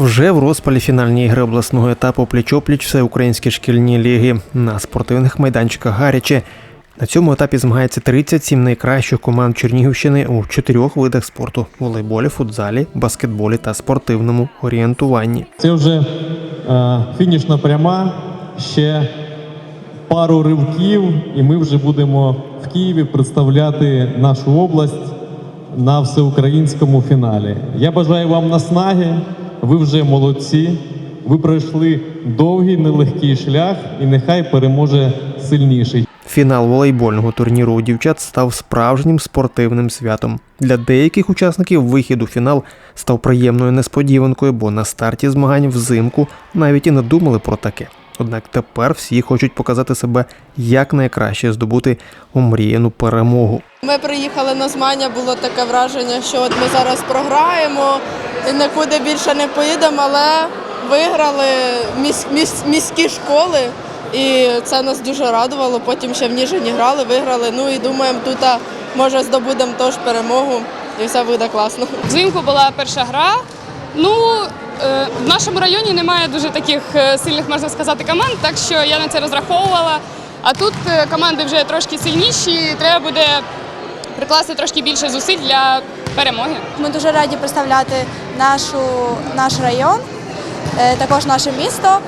Вже в розпалі фінальні ігри обласного етапу пліч-опліч всеукраїнські шкільні ліги на спортивних майданчиках гаряче. На цьому етапі змагається 37 найкращих команд Чернігівщини у чотирьох видах спорту: волейболі, футзалі, баскетболі та спортивному орієнтуванні. Це вже е, фінішна пряма. Ще пару ривків, і ми вже будемо в Києві представляти нашу область на всеукраїнському фіналі. Я бажаю вам наснаги. Ви вже молодці. Ви пройшли довгий нелегкий шлях, і нехай переможе сильніший. Фінал волейбольного турніру у дівчат став справжнім спортивним святом. Для деяких учасників вихід у фінал став приємною несподіванкою, бо на старті змагань взимку навіть і не думали про таке. Однак тепер всі хочуть показати себе якнайкраще здобути омріяну перемогу. Ми приїхали на змагання, було таке враження, що от ми зараз програємо нікуди більше не поїдемо, але виграли міс- міс- міські школи, і це нас дуже радувало. Потім ще в Ніжині грали, виграли. Ну і думаємо, тут може здобудемо теж перемогу, і все буде класно. Взимку була перша гра. Ну, е, в нашому районі немає дуже таких е, сильних, можна сказати, команд, так що я на це розраховувала. А тут е, команди вже трошки сильніші, треба буде прикласти трошки більше зусиль для перемоги. Ми дуже раді представляти нашу, наш район, е, також наше місто.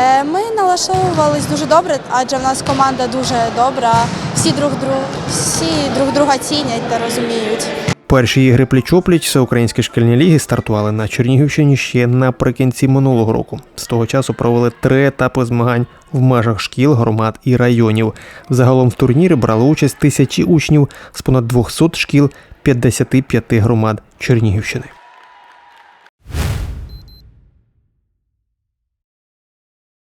Е, Ми налаштовувались дуже добре, адже в нас команда дуже добра. Всі друг, друг, всі друг друга цінять та розуміють. Перші ігри пліч-опліч всеукраїнські шкільні ліги стартували на Чернігівщині ще наприкінці минулого року. З того часу провели три етапи змагань в межах шкіл, громад і районів. Загалом в турнірі брали участь тисячі учнів з понад 200 шкіл 55 громад Чернігівщини.